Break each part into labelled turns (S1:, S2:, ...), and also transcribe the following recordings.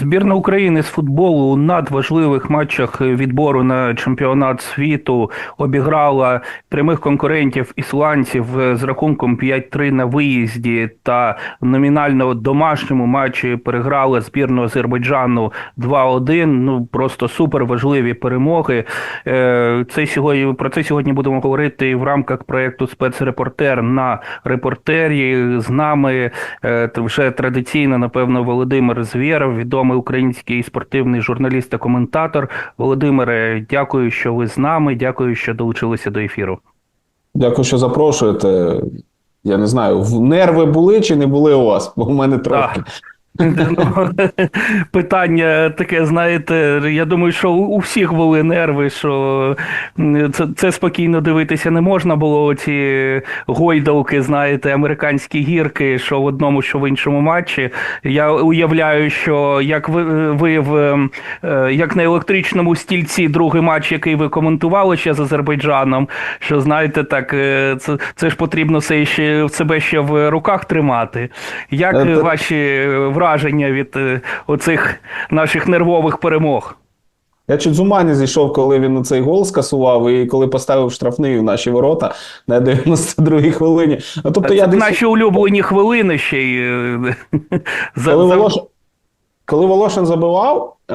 S1: Збірна України з футболу у надважливих матчах відбору на чемпіонат світу обіграла прямих конкурентів ісландців з рахунком 5-3 на виїзді та номінально домашньому матчі переграла збірну Азербайджану 2-1. Ну просто супер важливі перемоги. Е, Це сьогодні про це сьогодні будемо говорити в рамках проєкту спецрепортер на репортері. З нами е, вже традиційно, напевно, Володимир Звєров, відомий український спортивний журналіст та коментатор. Володимире, дякую, що ви з нами. Дякую, що долучилися до ефіру.
S2: Дякую, що запрошуєте. Я не знаю, нерви були чи не були у вас? Бо в мене трохи.
S1: Ну, Питання таке, знаєте, я думаю, що у всіх були нерви, що це, це спокійно дивитися не можна було. Ці гойдалки, знаєте, американські гірки, що в одному, що в іншому матчі. Я уявляю, що як ви, ви в е, як на електричному стільці другий матч, який ви коментували ще з Азербайджаном, що знаєте, так е, це, це ж потрібно все ще себе ще в руках тримати. Як
S2: Е,
S1: ваші враження від е, оцих наших нервових перемог?
S2: Я чуть з ума не зійшов, коли він цей гол скасував, і коли поставив штрафний в наші ворота на 92-й хвилині. Ну, тобто
S1: Це
S2: я десь,
S1: наші улюблені хвилини ще й е, за,
S2: коли,
S1: за-
S2: Волошин, коли Волошин забивав, е,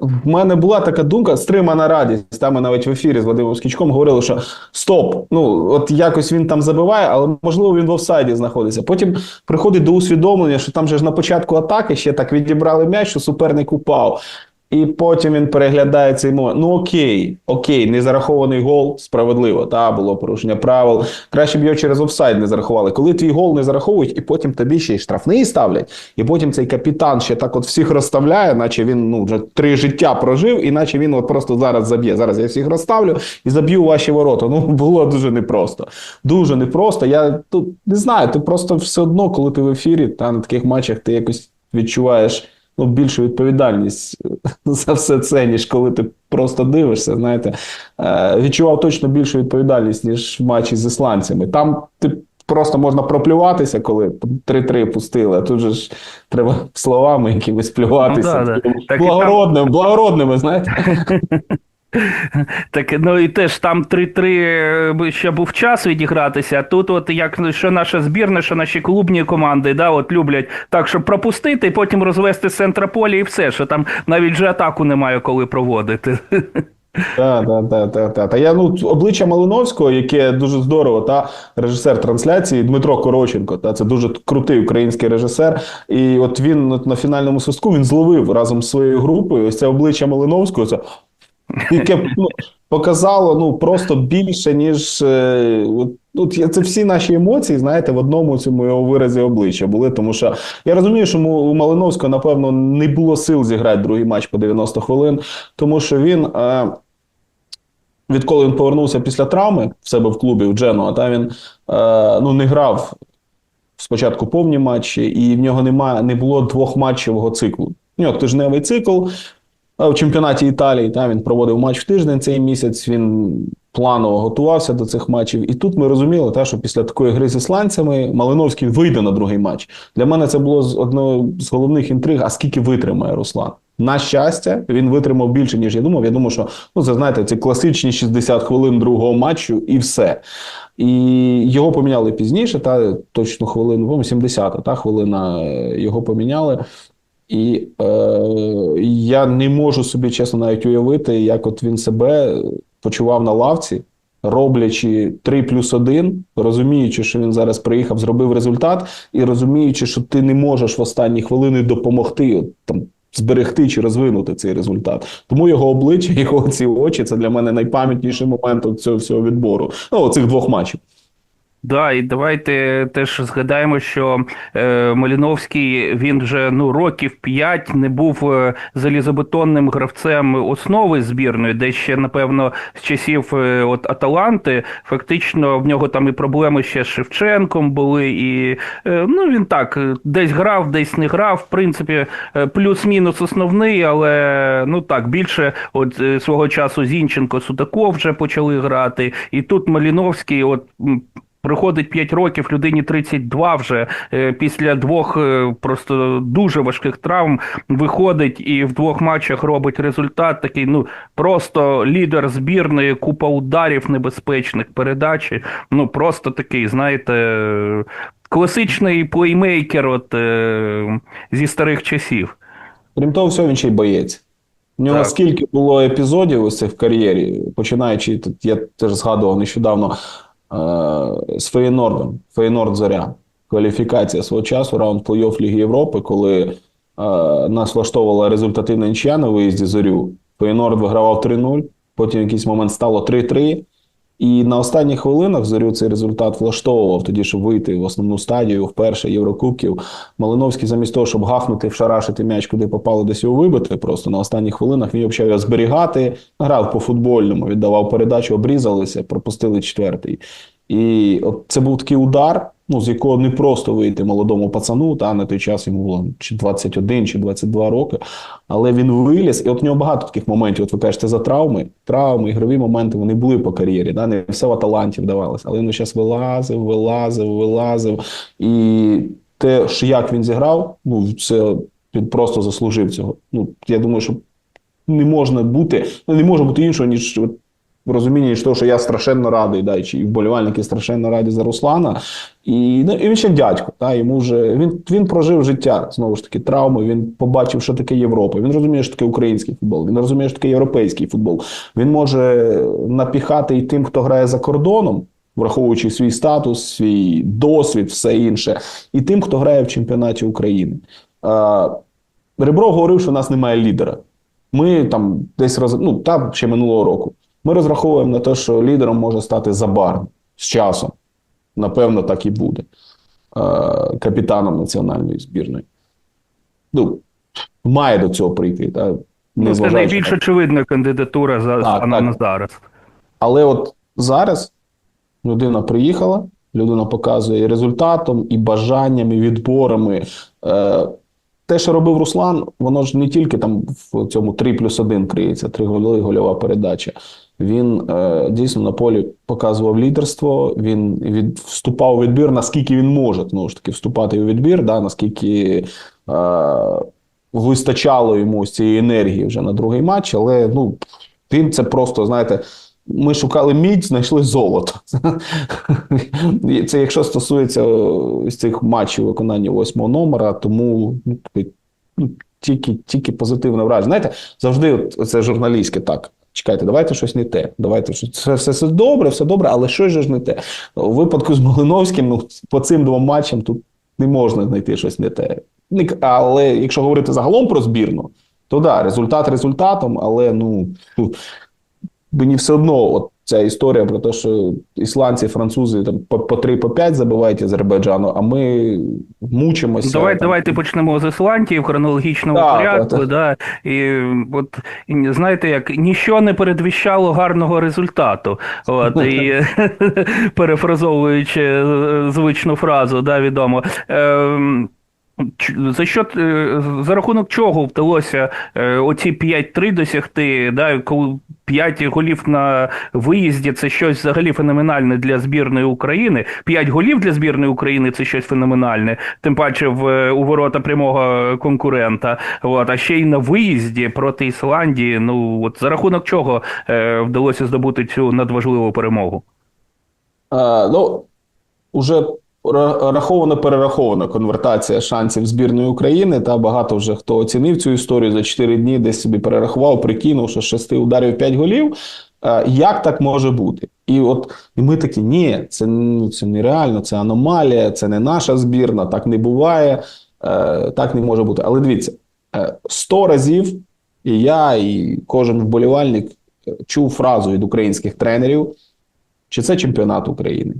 S2: в мене була така думка, стримана радість. Там ми навіть в ефірі з Вадимом Скічком говорили, що стоп, ну от якось він там забиває, але можливо він в офсайді знаходиться. Потім приходить до усвідомлення, що там же ж на початку атаки ще так відібрали м'яч, що суперник упав. І потім він переглядає цей момент. Ну окей, окей, не зарахований гол, справедливо. Та було порушення правил. Краще б його через офсайд не зарахували. Коли твій гол не зараховують, і потім тобі ще й штрафний ставлять, і потім цей капітан ще так от всіх розставляє, наче він ну вже три життя прожив, і наче він от просто зараз заб'є. Зараз я всіх розставлю і заб'ю ваші ворота. Ну було дуже непросто. Дуже непросто. Я тут не знаю, ти просто все одно, коли ти в ефірі, та на таких матчах ти якось відчуваєш ну, більшу відповідальність за все це, ніж коли ти просто дивишся. Знаєте, Е, відчував точно більшу відповідальність, ніж в матчі з ісландцями. Там ти просто можна проплюватися, коли 3-3 пустили, а тут же ж треба словами якимись плюватися.
S1: Ну, да, да. там-
S2: Благородним, благородними, знаєте.
S1: Так, ну і теж там 3-3 ще був час відігратися. А тут, от як що наша збірна, що наші клубні команди, да, от люблять так, щоб пропустити, і потім розвести з центра поля і все, що там навіть же атаку немає коли проводити.
S2: Так, так, так, так, так. Та я ну обличчя Малиновського, яке дуже здорово, та режисер трансляції Дмитро Короченко. Та це дуже крутий український режисер. І от він от, на фінальному свистку він зловив разом з своєю групою. Ось це обличчя Малиновського. Це яке ну, показало ну просто більше, ніж е, от, це всі наші емоції, знаєте, в одному цьому його виразі обличчя були. Тому що я розумію, що у Малиновського, напевно, не було сил зіграти другий матч по 90 хвилин, тому що він. Е, Відколи він повернувся після травми в себе в клубі в Дженуа, та він е, ну, не грав спочатку повні матчі, і в нього немає, не було двохматчевого циклу. У нього тижневий цикл, в чемпіонаті Італії та, він проводив матч в тиждень цей місяць. Він планово готувався до цих матчів. І тут ми розуміли, та, що після такої гри з ісландцями Малиновський вийде на другий матч. Для мене це було з- одною з головних інтриг. А скільки витримає Руслан? На щастя, він витримав більше, ніж я думав. Я думав, що ну це знаєте, ці класичні 60 хвилин другого матчу, і все. І його поміняли пізніше, та точну хвилину, по 70 та хвилина е, його поміняли. І е, я не можу собі чесно навіть уявити, як от він себе почував на лавці, роблячи 3 плюс 1, розуміючи, що він зараз приїхав, зробив результат, і розуміючи, що ти не можеш в останні хвилини допомогти там. Зберегти чи розвинути цей результат. Тому його обличчя, його ці очі це для мене найпам'ятніший момент цього всього відбору. Ну, цих двох матчів.
S1: Да, і давайте теж згадаємо, що е, Маліновський він вже ну років п'ять не був е, залізобетонним гравцем основи збірної, де ще напевно з часів е, от Аталанти. Фактично в нього там і проблеми ще з Шевченком були, і е, ну він так десь грав, десь не грав. В принципі, е, плюс-мінус основний, але ну так більше от е, свого часу Зінченко Судаков вже почали грати, і тут Маліновський, от. Приходить 5 років, людині 32 вже е, після двох е, просто дуже важких травм виходить і в двох матчах робить результат такий. Ну просто лідер збірної, купа ударів небезпечних передачі. Ну просто такий, знаєте, класичний плеймейкер, от е, зі старих часів.
S2: Крім того, всього, він ще й боєць. У нього
S1: Так.
S2: скільки було епізодів ось цих в кар'єрі, починаючи, тут я теж згадував нещодавно з Фейнордом, Фейнорд Зоря. Кваліфікація свого часу, раунд плей-офф Ліги Європи, коли е, нас влаштовувала результативна нічия на виїзді зорю. Фейнорд вигравав 3-0, потім в якийсь момент стало 3-3. І на останніх хвилинах зорю цей результат влаштовував тоді, щоб вийти в основну стадію вперше Єврокубків. Малиновський, замість того, щоб гахнути, вшарашити м'яч, куди попало десь його вибити, просто на останніх хвилинах він почав його зберігати, грав по футбольному, віддавав передачу, обрізалися, пропустили четвертий. І от це був такий удар, ну з якого не просто вийти молодому пацану, та на той час йому було чи 21, чи 22 роки. Але він виліз, і от у нього багато таких моментів. От ви кажете за травми. Травми, ігрові моменти вони були по кар'єрі. Да? Не все в Аталанті вдавалося. Але він зараз вилазив, вилазив, вилазив. І те, що як він зіграв, ну це він просто заслужив цього. Ну я думаю, що не можна бути, ну не може бути іншого, ніж от розуміння ніж того, що я страшенно радий, да, і вболівальники страшенно раді за Руслана. І, ну, і він ще дядько. Та, йому вже, він, він прожив життя, знову ж таки, травми, він побачив, що таке Європа. Він розуміє, що таке український футбол, він розуміє, що таке європейський футбол. Він може напіхати і тим, хто грає за кордоном, враховуючи свій статус, свій досвід, все інше, і тим, хто грає в чемпіонаті України. А, Ребро говорив, що у нас немає лідера. Ми там десь роз... ну, там ще минулого року. Ми розраховуємо на те, що лідером може стати Забарний з часом. Напевно, так і буде. Е, капітаном національної збірної. Ну, має до цього прийти. Та,
S1: Ну, це найбільш очевидна кандидатура за
S2: Так,
S1: станом на
S2: так.
S1: зараз.
S2: Але от зараз людина приїхала, людина показує і результатом, і бажанням, і відборами. Е, те, що робив Руслан, воно ж не тільки там в цьому 3 плюс 1 криється, три голи, гольова передача. Він е, дійсно на полі показував лідерство, він від, вступав у відбір, наскільки він може знову ж таки вступати у відбір, да, наскільки е, вистачало йому цієї енергії вже на другий матч, але ну, він це просто, знаєте, ми шукали мідь, знайшли золото. Це якщо стосується цих матчів виконання восьмого номера, тому ну, ну, тільки, тільки позитивне враження. Знаєте, завжди це журналістське так. Чекайте, давайте щось не те. Давайте щось це все, все добре, все добре, але же ж не те. У випадку з Малиновським, ну по цим двом матчам тут не можна знайти щось не те. Але якщо говорити загалом про збірну, то да, результат результатом, але ну мені все одно от ця історія про те, що ісландці, французи там по, по 3 по 5 забивають Азербайджану, а ми мучимося.
S1: Давай,
S2: там,
S1: давайте почнемо з Ісландії в хронологічному
S2: Так,
S1: порядку.
S2: так,
S1: Да. І от знаєте, як ніщо не передвіщало гарного результату. От і перефразовуючи е, звичну фразу, да, відомо. Ем, За що е, за рахунок чого вдалося е, оці 5-3 досягти? Да, коли 5 голів на виїзді це щось взагалі феноменальне для збірної України. 5 голів для збірної України це щось феноменальне, тим паче в е, у ворота прямого конкурента. От, а ще й на виїзді проти Ісландії. Ну от за рахунок чого вдалося здобути цю надважливу перемогу?
S2: А, ну, уже раховано перерахована конвертація шансів збірної України. Та багато вже хто оцінив цю історію за 4 дні, десь собі перерахував, прикинув, що з 6 ударів 5 голів. Як так може бути? І от і ми такі: ні, це, ну, це нереально, це аномалія, це не наша збірна, так не буває, е, так не може бути. Але дивіться, е, 100 разів і я, і кожен вболівальник е, чув фразу від українських тренерів. Чи це чемпіонат України?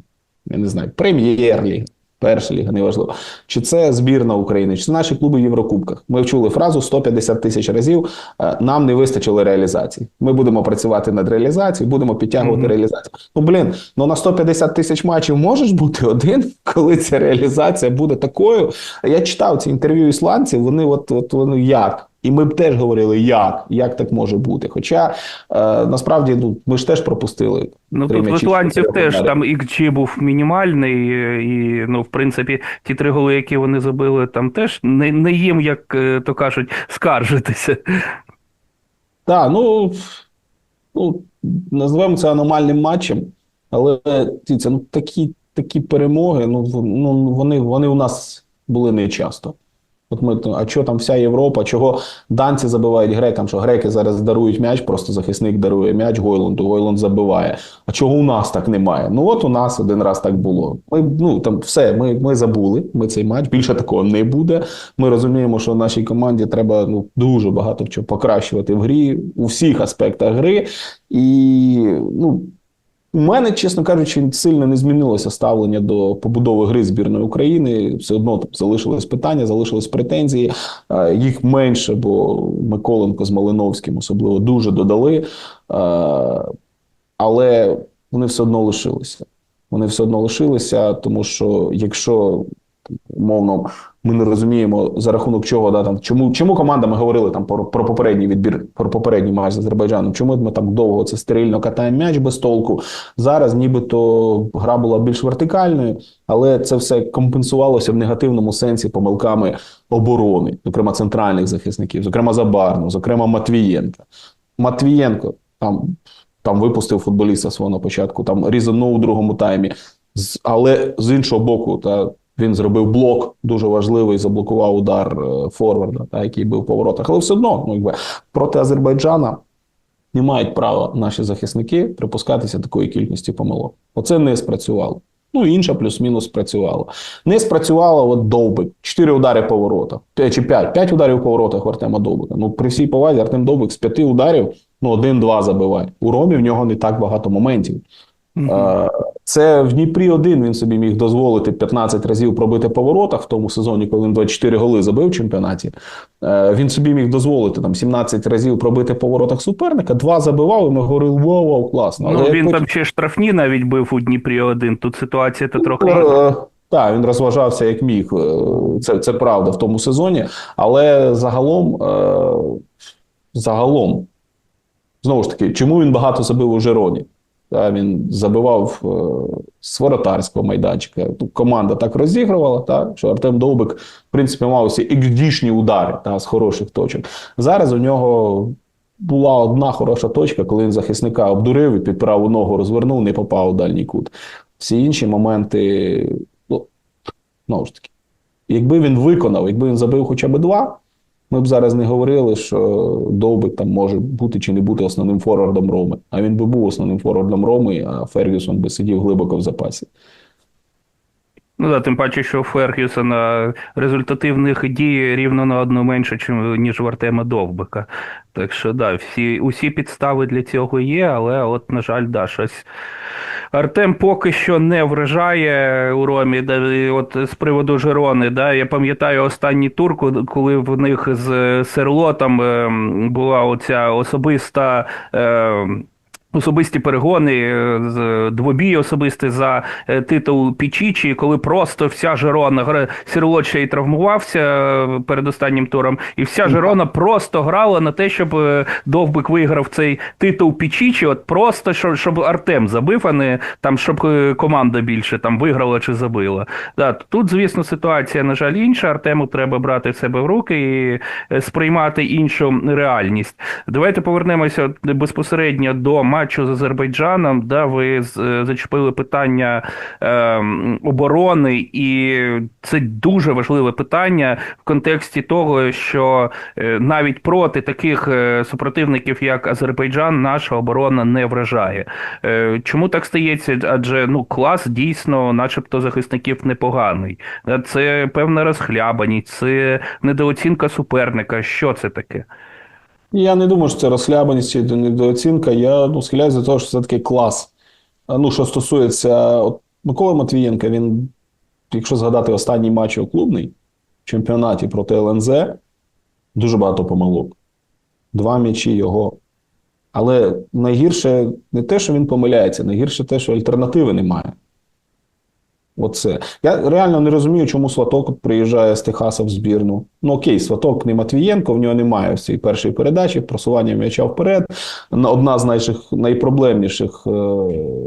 S2: Я не знаю, прем'єр-ліга, перша ліга, неважливо. Чи це збірна України, чи це наші клуби в Єврокубках. Ми вчули фразу 150 тисяч разів. е, Нам не вистачило реалізації. Ми будемо працювати над реалізацією, будемо підтягувати
S1: Мгм.
S2: реалізацію. Ну блін, ну на 150 тисяч матчів можеш бути один, коли ця реалізація буде такою. Я читав ці інтерв'ю ісландців. Вони от, от вони як? І ми б теж говорили, як, як так може бути. Хоча е, насправді ну, ми ж теж пропустили.
S1: Ну тут в ісландців теж там XG був мінімальний, і ну, в принципі, ті три голи, які вони забили, там теж не, не їм, як е, то кажуть, скаржитися.
S2: Так, ну, ну називаємо це аномальним матчем, але дивіться, ну, такі, такі перемоги, ну, ну, вони, вони у нас були не часто. От ми, а що там вся Європа, чого данці забивають грекам, що греки зараз дарують м'яч, просто захисник дарує м'яч Гойланду, Гойланд забиває. А чого у нас так немає? Ну от у нас один раз так було. Ми ну там все, ми, ми забули. Ми цей матч. Більше такого не буде. Ми розуміємо, що нашій команді треба ну дуже багато чого покращувати в грі у всіх аспектах гри. І ну. У мене, чесно кажучи, сильно не змінилося ставлення до побудови гри збірної України. Все одно там залишились питання, залишились претензії. Е, Їх менше, бо Миколенко з Малиновським особливо дуже додали. Е, Але вони все одно лишилися. Вони все одно лишилися, тому що якщо умовно ми не розуміємо за рахунок чого да там чому чому команда ми говорили там про, про попередній відбір, про попередній матч з Азербайджаном. Чому ми там довго це стерильно катаємо м'яч без толку? Зараз нібито гра була більш вертикальною, але це все компенсувалося в негативному сенсі помилками оборони, зокрема центральних захисників, зокрема Забарну, зокрема Матвієнка. Матвієнко там, там випустив футболіста свого на початку, там різанув у другому таймі. Але з іншого боку, та він зробив блок дуже важливий, заблокував удар е, форварда, та, який був поворотах. Але все одно, ну, якби, проти Азербайджана не мають права наші захисники припускатися такої кількості помилок. Оце не спрацювало. Ну, інша плюс-мінус спрацювала. Не спрацювало от Довбик. Чотири удари по воротах. Чи п'ять. П'ять ударів по воротах Артема Довбика. Ну, при всій повазі Артем Довбик з п'яти ударів ну, один-два забиває. У Ромі в нього не так багато моментів. Е, Це в Дніпрі один він собі міг дозволити 15 разів пробити по воротах в тому сезоні, коли він 24 голи забив в чемпіонаті. Е, Він собі міг дозволити там 17 разів пробити по воротах суперника, два забивав, і ми говорили: вау, вау, класно.
S1: Ну, він
S2: потім-
S1: там ще штрафні навіть бив у Дніпрі один. Тут ситуація то трохи.
S2: Е, Так, він розважався як міг. Це, це правда в тому сезоні. Але загалом, загалом, знову ж таки, чому він багато забив у Жероні? Та, він забивав е, з воротарського майданчика. Команда так розігрувала, та, що Артем Довбик, в принципі, мав усі іксдішні удари та, з хороших точок. Зараз у нього була одна хороша точка, коли він захисника обдурив і під праву ногу розвернув, не попав у дальній кут. Всі інші моменти, ну, знову ж таки, якби він виконав, якби він забив хоча б два, ми б зараз не говорили, що Довбик там може бути чи не бути основним форвардом Роми. А він би був основним форвардом Роми, а Фергюсон би сидів глибоко в запасі.
S1: Ну да, тим паче, що у Фергюсона результативних дій рівно на одну менше, ніж в Артема Довбика. Так що да, всі, усі підстави для цього є, але от, на жаль, да, щось. Артем поки що не вражає у Ромі. Да, от з приводу Жерони, да, я пам'ятаю останній тур, коли в них з Серлотом ем, була оця особиста. ем, Особисті перегони, е, з- двобій особистий за е, титул Пічічі, коли просто вся Жерона ще й травмувався е, перед останнім туром, і вся Жерона просто грала на те, щоб е, Довбик виграв цей титул Пічічі, от просто щоб, щоб Артем забив, а не там, щоб е, команда більше там виграла чи забила. Да, тут, звісно, ситуація, на жаль, інша. Артему треба брати в себе в руки і е, сприймати іншу реальність. Давайте повернемося безпосередньо до матчу з Азербайджаном. Да, ви е, зачепили питання е, оборони, і це дуже важливе питання в контексті того, що е, навіть проти таких е, супротивників, як Азербайджан, наша оборона не вражає. Е, Чому так стається? Адже ну клас дійсно, начебто, захисників непоганий. Це певна розхлябаність, це недооцінка суперника. Що це таке?
S2: Я не думаю, що це розхлябаність чи недооцінка. Я ну, схиляюся до того, що це такий клас. Ну, що стосується от, Миколи Матвієнка, він, якщо згадати останній матч його клубний в чемпіонаті проти ЛНЗ, дуже багато помилок. Два м'ячі його. Але найгірше не те, що він помиляється, найгірше те, що альтернативи немає. Оце. Я реально не розумію, чому Сваток приїжджає з Техаса в збірну. Ну окей, Сваток не Матвієнко, в нього немає цієї першої передачі, просування м'яча вперед. Одна з найших, найпроблемніших е,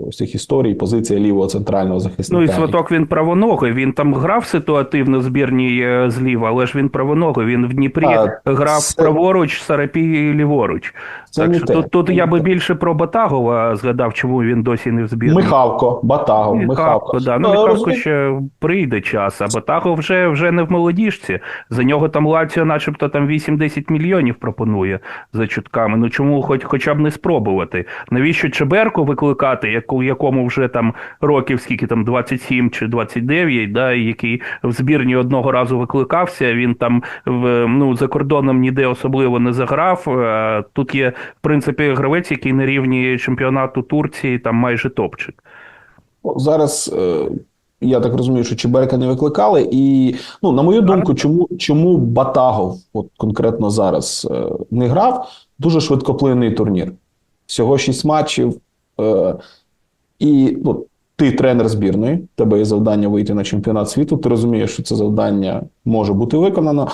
S2: всіх історій позиція лівого центрального захисника.
S1: Ну і Сваток він правоногий. Він там грав ситуативно в збірній е, зліва, але ж він правоногий. Він в Дніпрі
S2: А,
S1: грав
S2: це-
S1: праворуч, Сарапій ліворуч.
S2: Це
S1: так
S2: не
S1: що
S2: те.
S1: тут, тут
S2: Це
S1: я
S2: не
S1: би
S2: те.
S1: більше про Батагова згадав, чому він досі не в збірні.
S2: Михавко, Батагов, Михавко.
S1: Михавко, да. Ну,
S2: Ну,
S1: ще прийде час, а Батагов вже, вже не в молодіжці. За нього там Лаціо начебто там 8-10 мільйонів пропонує за чутками. Ну чому хоч, хоча б не спробувати? Навіщо Чеберку викликати, яку, якому вже там років скільки там 27 чи 29, да, який в збірні одного разу викликався, він там в, ну, за кордоном ніде особливо не заграв. Тут є, в принципі, гравець, який на рівні чемпіонату Турції там майже топчик.
S2: Зараз е, я так розумію, що Чеберка не викликали. І, ну, на мою думку, чому, чому Батагов от конкретно зараз е, не грав? Дуже швидкоплинний турнір. Всього шість матчів. Е, і ну, ти тренер збірної, тебе є завдання вийти на чемпіонат світу. Ти розумієш, що це завдання може бути виконано.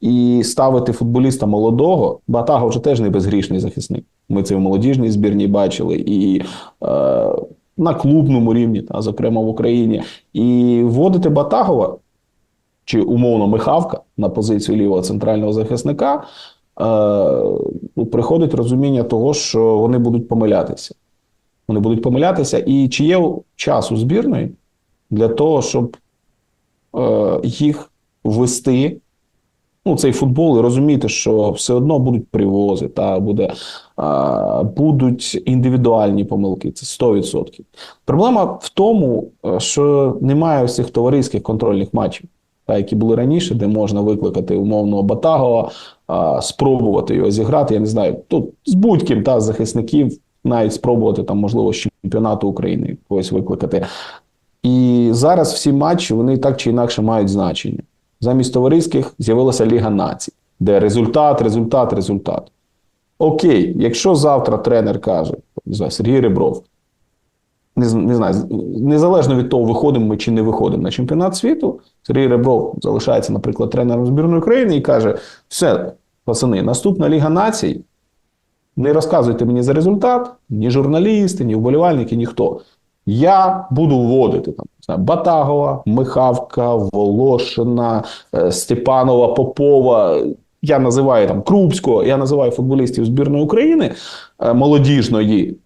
S2: І ставити футболіста молодого, Батагов вже теж не безгрішний захисник. Ми це в молодіжній збірній бачили. І е, на клубному рівні, та, зокрема в Україні, і вводити Батагова чи умовно Михавка на позицію лівого центрального захисника, е, ну, приходить розуміння того, що вони будуть помилятися. Вони будуть помилятися, і чи є час у збірної для того, щоб е, їх ввести ну, цей футбол і розуміти, що все одно будуть привози, та буде, а, будуть індивідуальні помилки. Це 100%. Проблема в тому, е, що немає цих товариських контрольних матчів, та, які були раніше, де можна викликати умовного Батагова, а, спробувати його зіграти. Я не знаю, тут з будь-ким та захисників, навіть спробувати там, можливо, з чемпіонату України когось викликати. І зараз всі матчі вони так чи інакше мають значення. Замість товариських з'явилася Ліга націй, де результат, результат, результат. Окей, якщо завтра тренер каже, не знаю, Сергій Ребров, не, не знаю, незалежно від того, виходимо ми чи не виходимо на чемпіонат світу, Сергій Ребров залишається, наприклад, тренером збірної України і каже: все, пацани, наступна Ліга націй. Не розказуйте мені за результат, ні журналісти, ні вболівальники, ніхто. Я буду вводити там Батагова, Михавка, Волошина, е, Степанова, Попова. Я називаю там Крупського, я називаю футболістів збірної України е, молодіжної.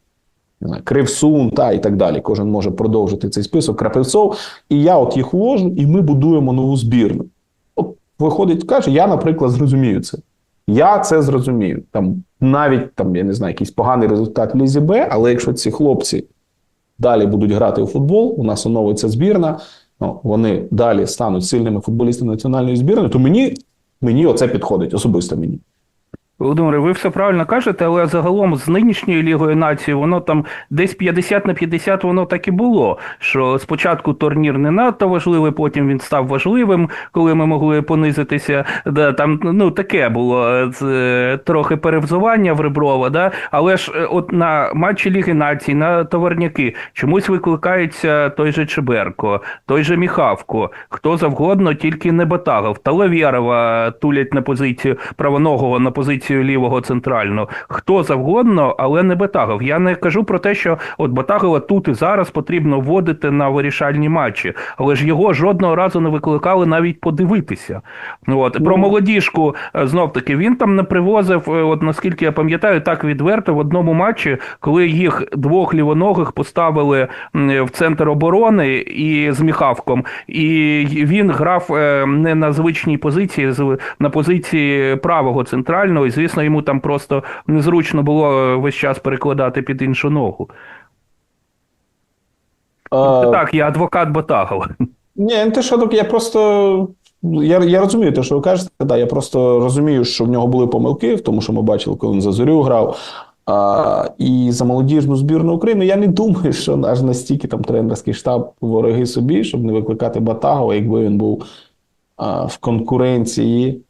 S2: Кривсун та і так далі. Кожен може продовжити цей список Крапивцов. І я от їх вложу, і ми будуємо нову збірну. От виходить, каже, я, наприклад, зрозумію це. Я це зрозумію. Там навіть там, я не знаю, якийсь поганий результат Лізі Б, але якщо ці хлопці далі будуть грати у футбол, у нас оновиться збірна, ну, вони далі стануть сильними футболістами національної збірної, то мені, мені оце підходить, особисто мені.
S1: Володимире, ви все правильно кажете, але загалом з нинішньою лігою нації воно там десь 50 на 50 воно так і було. Що спочатку турнір не надто важливий, потім він став важливим, коли ми могли понизитися. Да, там ну таке було е, е, трохи перевзування в Реброва, да? але ж е, от на матчі Ліги націй, на товарняки чомусь викликається той же Чеберко, той же Міхавко, хто завгодно, тільки не Батагов. Талавєрова тулять на позицію правоногого на позицію лівого центрального. Хто завгодно, але не Батагов. Я не кажу про те, що от Батагова тут і зараз потрібно вводити на вирішальні матчі, але ж його жодного разу не викликали навіть подивитися. От про молодіжку знов таки він там не привозив. е, От наскільки я пам'ятаю, так відверто в одному матчі, коли їх двох лівоногих поставили в центр оборони і з Міхавком, і він грав е, не на звичній позиції, на позиції правого центрального, і звісно, йому там просто незручно було е, весь час перекладати під іншу ногу.
S2: Е,
S1: Так, я адвокат Батагова.
S2: Ні, не те, що так, я просто. Я, я розумію те, що ви кажете. Да, я просто розумію, що в нього були помилки, в тому, що ми бачили, коли він за зорю грав. А, і за молодіжну збірну України я не думаю, що аж настільки там тренерський штаб вороги собі, щоб не викликати Батагова, якби він був а, в конкуренції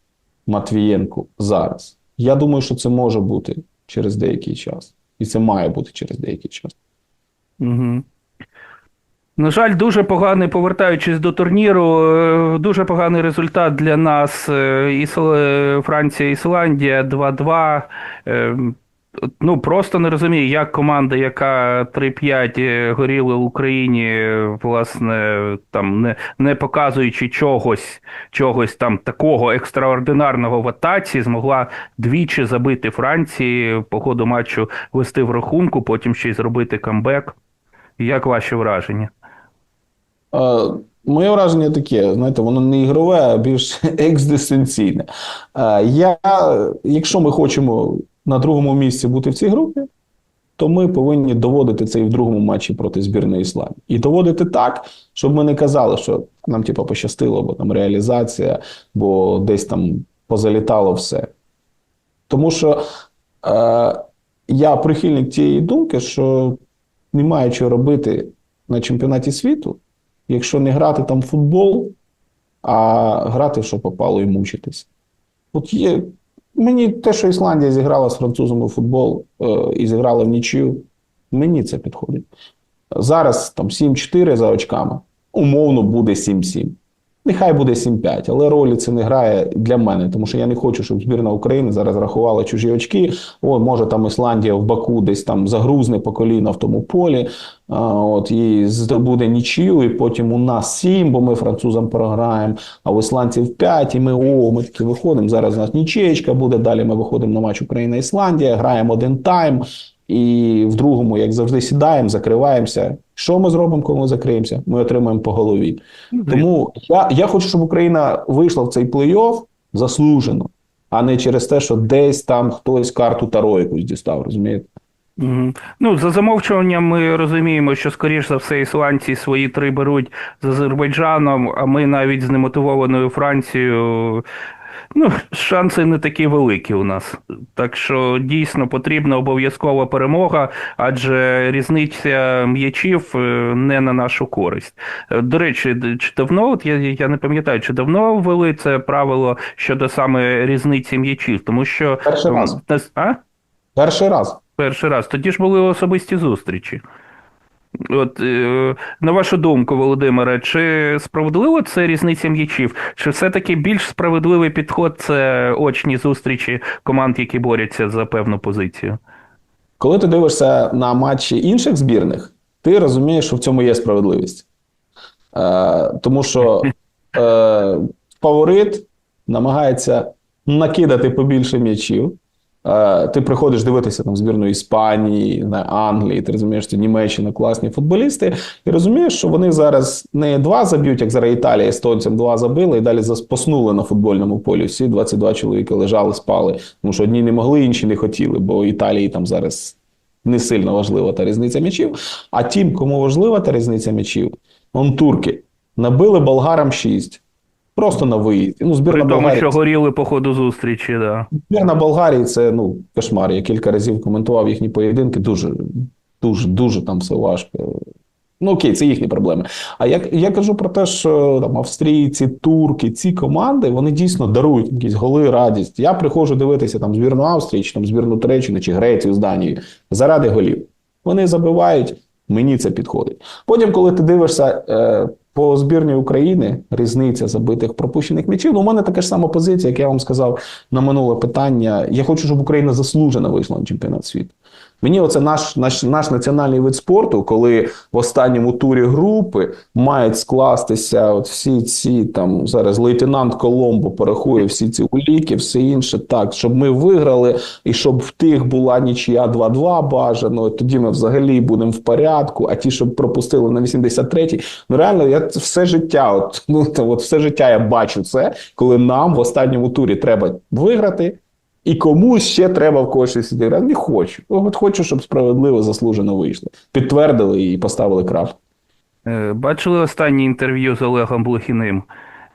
S2: Матвієнку зараз. Я думаю, що це може бути через деякий час. І це має бути через деякий час.
S1: Угу. На жаль, дуже поганий, повертаючись до турніру, е, дуже поганий результат для нас. Е, е, Франція, Ісландія 2-2. Ну, просто не розумію, як команда, яка 3-5 е, горіла в Україні, власне, там не, не показуючи чогось, чогось там такого екстраординарного в атаці, змогла двічі забити Франції по ходу матчу вести в рахунку, потім ще й зробити камбек. Як ваші враження?
S2: Е, Моє враження таке, знаєте, воно не ігрове, а більш екзистенційне. Е, Я, якщо ми хочемо на другому місці бути в цій групі, то ми повинні доводити це і в другому матчі проти збірної Ісландії. І доводити так, щоб ми не казали, що нам типу, пощастило, бо там реалізація, бо десь там позалітало все. Тому що е, я прихильник тієї думки, що немає чого робити на чемпіонаті світу, якщо не грати там в футбол, а грати, що попало, і мучитись. От є. Мені те, що Ісландія зіграла з французами у футбол е, і зіграла в нічию, мені це підходить. Зараз там 7-4 за очками, умовно буде 7-7. Нехай буде 7-5, але ролі це не грає для мене, тому що я не хочу, щоб збірна України зараз рахувала чужі очки. О, може там Ісландія в Баку десь там загрузне по коліна в тому полі, а, от і здобуде нічию, і потім у нас 7, бо ми французам програємо, а у ісландців 5, і ми о, ми таки виходимо. Зараз у нас нічиєчка буде. Далі ми виходимо на матч Україна-Ісландія, граємо один тайм. І в другому, як завжди, сідаємо, закриваємося. Що ми зробимо, коли ми закриємося? Ми отримаємо по голові. Тому я, я хочу, щоб Україна вийшла в цей плей-офф заслужено, а не через те, що десь там хтось карту Таро якусь дістав, розумієте?
S1: Мгм. Ну, за замовчуванням ми розуміємо, що, скоріш за все, ісландці свої три беруть з Азербайджаном, а ми навіть з немотивованою Францією. Ну, шанси не такі великі у нас. Так що дійсно потрібна обов'язкова перемога, адже різниця м'ячів е, не на нашу користь. Е, До речі, чи давно, от я, я не пам'ятаю, чи давно ввели це правило щодо саме різниці м'ячів, тому що
S2: Перший раз.
S1: А?
S2: Перший раз.
S1: Перший раз. Тоді ж були особисті зустрічі. От, е, на вашу думку, Володимире, чи справедливо це різниця м'ячів? Чи все-таки більш справедливий підход це очні зустрічі команд, які борються за певну позицію?
S2: Коли ти дивишся на матчі інших збірних, ти розумієш, що в цьому є справедливість. Е, тому що е, фаворит намагається накидати побільше м'ячів. Е, ти приходиш дивитися там збірну Іспанії, на Англії, ти розумієш, що Німеччина класні футболісти, і розумієш, що вони зараз не два заб'ють, як зараз Італія естонцям два забили, і далі заспоснули на футбольному полі. Всі 22 чоловіки лежали, спали. Тому що одні не могли, інші не хотіли, бо Італії там зараз не сильно важлива та різниця м'ячів. А тим, кому важлива та різниця м'ячів, он турки набили болгарам 6. Просто на виїзді. Ну, збірна
S1: При тому,
S2: Болгарії,
S1: що горіли по ходу зустрічі, да.
S2: збірна Болгарії це ну, кошмар. Я кілька разів коментував їхні поєдинки. Дуже, дуже, дуже там все важко. Ну окей, це їхні проблеми. А я, я кажу про те, що там австрійці, турки, ці команди вони дійсно дарують якісь голи, радість. Я приходжу дивитися там збірну Австрії, чи там збірну Туреччини, чи Грецію з Данією заради голів. Вони забивають, мені це підходить. Потім, коли ти дивишся е, по збірній України, різниця забитих пропущених м'ячів. Ну, у мене така ж сама позиція, як я вам сказав на минуле питання. Я хочу, щоб Україна заслужено вийшла на чемпіонат світу. Мені оце наш, наш, наш національний вид спорту, коли в останньому турі групи мають скластися от всі ці там зараз лейтенант Коломбо порахує всі ці уліки, все інше, так, щоб ми виграли, і щоб в тих була нічия 2-2 бажано, тоді ми взагалі будемо в порядку. А ті, щоб пропустили на 83-й, ну реально, я все життя, от, ну, от все життя я бачу це, коли нам в останньому турі треба виграти. І комусь ще треба в когось щось відіграти. Не хочу. От хочу, щоб справедливо заслужено вийшло. Підтвердили і поставили крапку.
S1: Е, Бачили останнє інтерв'ю з Олегом Блохіним,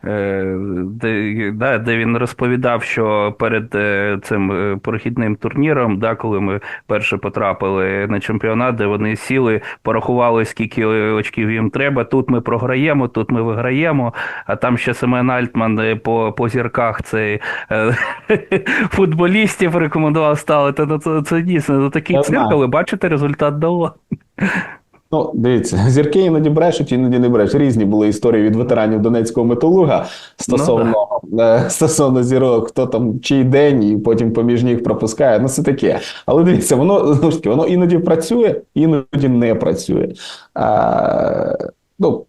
S1: де, да, де він розповідав, що перед е, цим е, прохідним турніром, да, коли ми перше потрапили на чемпіонат, де вони сіли, порахували, скільки очків їм треба. Тут ми програємо, тут ми виграємо. А там ще Семен Альтман е, по, по зірках цей е, футболістів рекомендував ставити. Ну, це, дійсно ну, такий цирк, але бачите, результат дало.
S2: Ну, дивіться, зірки іноді брешуть, іноді не брешуть. Різні були історії від ветеранів Донецького металурга стосовно, е, стосовно зірок, хто там чий день, і потім поміж них пропускає. Ну, це таке. Але дивіться, воно знову ж таки, воно іноді працює, іноді не працює. А, ну,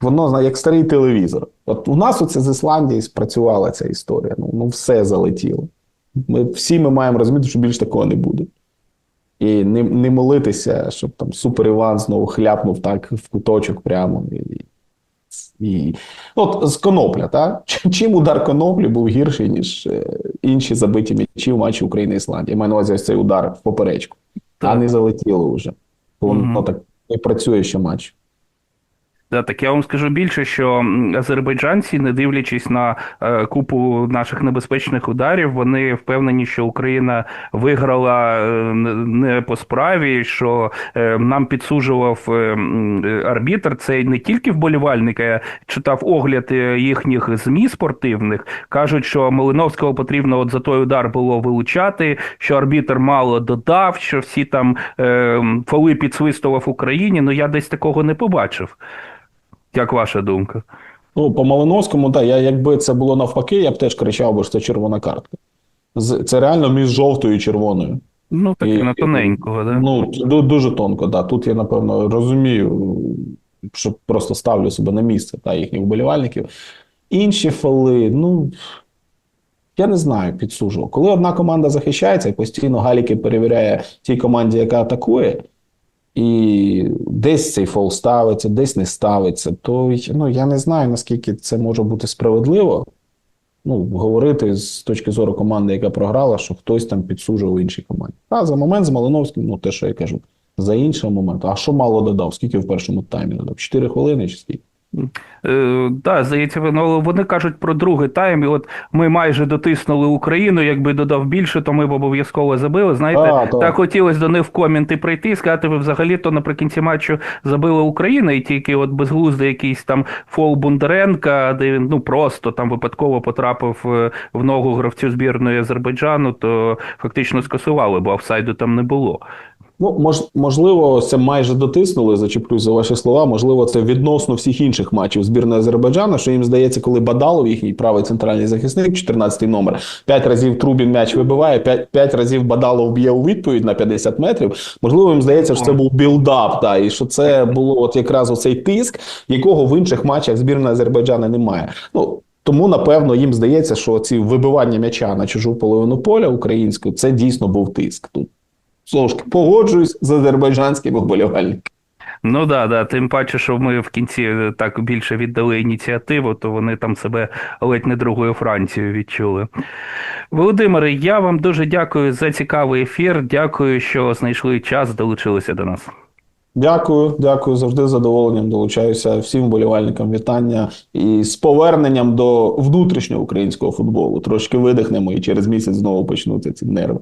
S2: воно знає, як старий телевізор. От у нас оце з Ісландії спрацювала ця історія. Ну, ну все залетіло. Ми всі ми маємо розуміти, що більш такого не буде. І не, не молитися, щоб там супер Іван знову хляпнув так в куточок прямо. І, і, от з конопля, так? Чим- удар коноплі був гірший, ніж е, інші забиті м'ячі в матчі України Ісландії. Я маю на увазі ось цей удар в поперечку. А не залетіло вже. Воно
S1: Мгм.
S2: так не працює ще матч.
S1: Да, так я вам скажу більше, що азербайджанці, не дивлячись на е, купу наших небезпечних ударів, вони впевнені, що Україна виграла е, не по справі, що е, нам підсуджував е, арбітр. Це не тільки вболівальники, я читав огляд їхніх змі спортивних. кажуть, що Малиновського потрібно от за той удар було вилучати, що арбітр мало додав, що всі там фоли підсвистував Україні. Ну я десь такого не побачив. Як ваша думка?
S2: Ну, по Малиновському, так, я, якби це було навпаки, я б теж кричав, бо ж це червона картка. Це реально між жовтою і червоною.
S1: Ну, таке
S2: І-
S1: на тоненького, да?
S2: Ну, дуже тонко, да. Тут я, напевно, розумію, що просто ставлю себе на місце та, їхніх вболівальників. Інші фоли, ну. Я не знаю, підсужував. Коли одна команда захищається і постійно Галіки перевіряє тій команді, яка атакує, і десь цей фол ставиться, десь не ставиться, то ну, я не знаю, наскільки це може бути справедливо. Ну, говорити з точки зору команди, яка програла, що хтось там підсужував іншій команді. А за момент з Малиновським, ну те, що я кажу, за інший момент. А що мало додав? Скільки в першому таймі додав? Чотири хвилини чи скільки?
S1: Е, да, здається, воно- вони кажуть про другий тайм. І от ми майже дотиснули Україну. Якби додав більше, то ми б обов'язково забили. Знаєте,
S2: А, так.
S1: так хотілося до них в коменти прийти і сказати, ви взагалі-то наприкінці матчу забила Україна, і тільки от безглуздий якийсь там фол Бондаренка, де він ну просто там випадково потрапив е, в ногу гравцю збірної Азербайджану, то фактично скасували, бо офсайду там не було.
S2: Ну, мож, можливо, це майже дотиснули, зачеплюсь за ваші слова. Можливо, це відносно всіх інших матчів збірної Азербайджану, що їм здається, коли Бадалов, їхній правий центральний захисник, 14-й номер, 5 разів Трубін м'яч вибиває, 5, 5 разів Бадалов б'є у відповідь на 50 метрів. Можливо, їм здається, що це був білдап, та, і що це було от якраз оцей тиск, якого в інших матчах збірної Азербайджану немає. Ну, тому, напевно, їм здається, що ці вибивання м'яча на чужу половину поля українську це дійсно був тиск. Тут знову ж таки, погоджуюсь з азербайджанськими вболівальниками.
S1: Ну да, да. Тим паче, що ми в кінці е, так більше віддали ініціативу, то вони там себе ледь не другою Францією відчули. Володимире, я вам дуже дякую за цікавий ефір. Дякую, що знайшли час, долучилися до нас.
S2: Дякую, дякую. Завжди з задоволенням долучаюся всім вболівальникам вітання і з поверненням до внутрішнього українського футболу. Трошки видихнемо і через місяць знову почнуться ці нерви.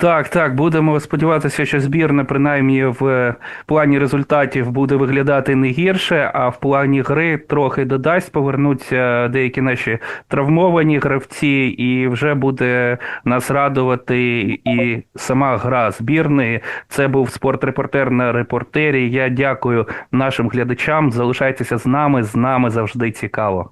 S1: Так, так, будемо сподіватися, що збірна, принаймні в плані результатів, буде виглядати не гірше, а в плані гри трохи додасть, повернуться деякі наші травмовані гравці, і вже буде нас радувати і сама гра збірної. Це був спортрепортер на репортері. Я дякую нашим глядачам. Залишайтеся з нами. З нами завжди цікаво.